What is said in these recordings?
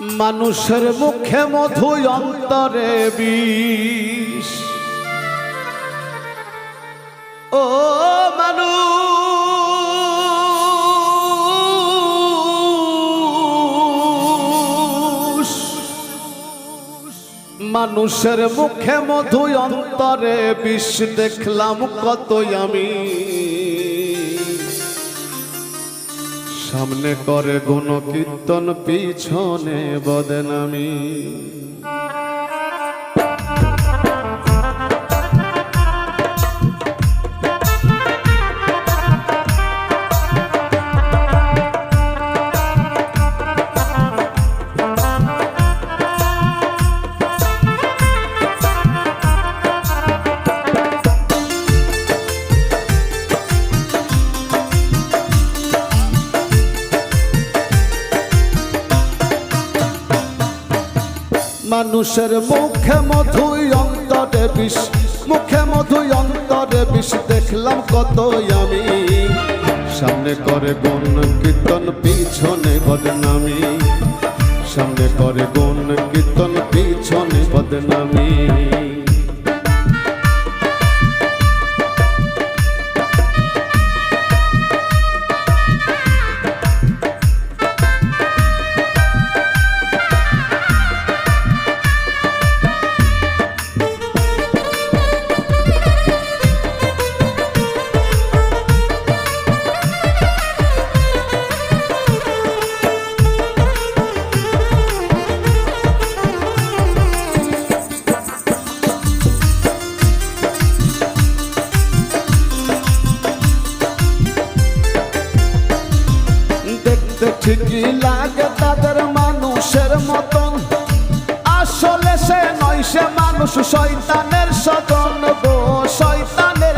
মানুষের মুখে মধু অন্তরে বিষ। ও মানুষ, মানুষের মুখে মধু অন্তরে বিষ দেখলাম কতই আমি। সামনে করে গুণ কীর্তন পিছনে বদনামি। মানুষের মুখে মধুই অন্তরে বিষ মুখে মধুই অন্তরে বিষ দেখলাম কত আমি। সামনে করে গুণ কীর্তন, পিছনে বদনামি। সামনে করে গুণ কীর্তন, পিছনে বদনামি। ঠিকই লাগে তাদের মানুষের মতন। আসলে সে নয়, সে মানুষ শয়তানের সজন গো, শয়তানের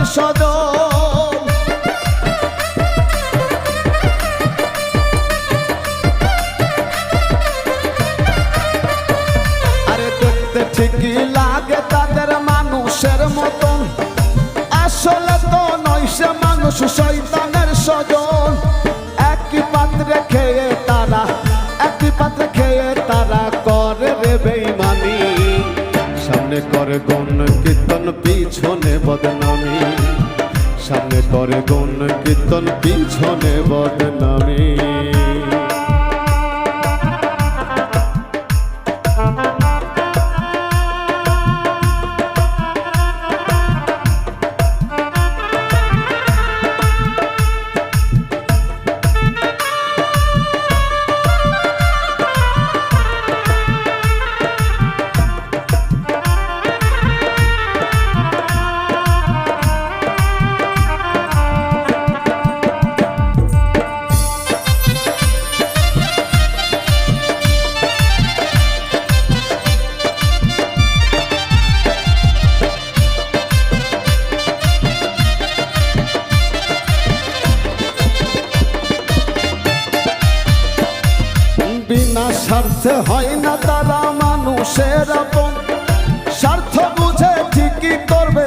দেখতে ঠিকই লাগে তাদের মানুষের মতন। আসলে তো নয়, সে মানুষ শয়তানের পাত্রে খেয়ে তারা একটি পাত্রে খেয়ে তারা করে রে বেইমানি সামনে করে গণ কীর্তন, পিছনে বদনামি। সামনে করে গণ কীর্তন, পিছনে বদনামি। বিনা স্বার্থে হয় না তারা মানুষের আপন। স্বার্থ বুঝে ঠিকই করবে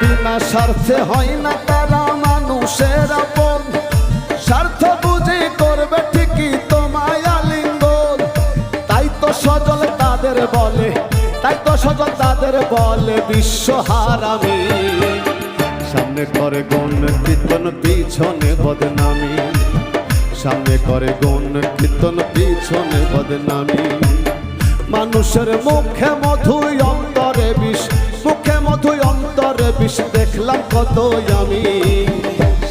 বিনা স্বার্থে হয় না তারা মানুষের আপন। তাদের বলে বিশ্ব হারামি। সামনে করে গণ কীর্তন, পিছনে বদনামি। সামনে করে গণ কীর্তন, পিছনে বদনামি। মানুষের মুখে মধুই অন্তরে বিষ, মুখে মধুই অন্তরে বিষ, দেখলাম কত আমি।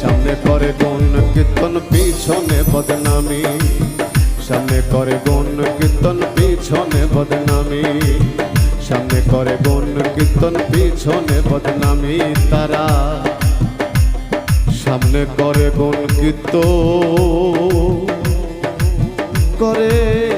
সামনে করে গণ কীর্তন, পিছনে বদনামি। সামনে করে গণ কীর্তন, পিছনে বদনামি। সামনে করে গণ কীর্তন পিছনে বদনামি তারা। সামনে করে গণ কীর্তন করে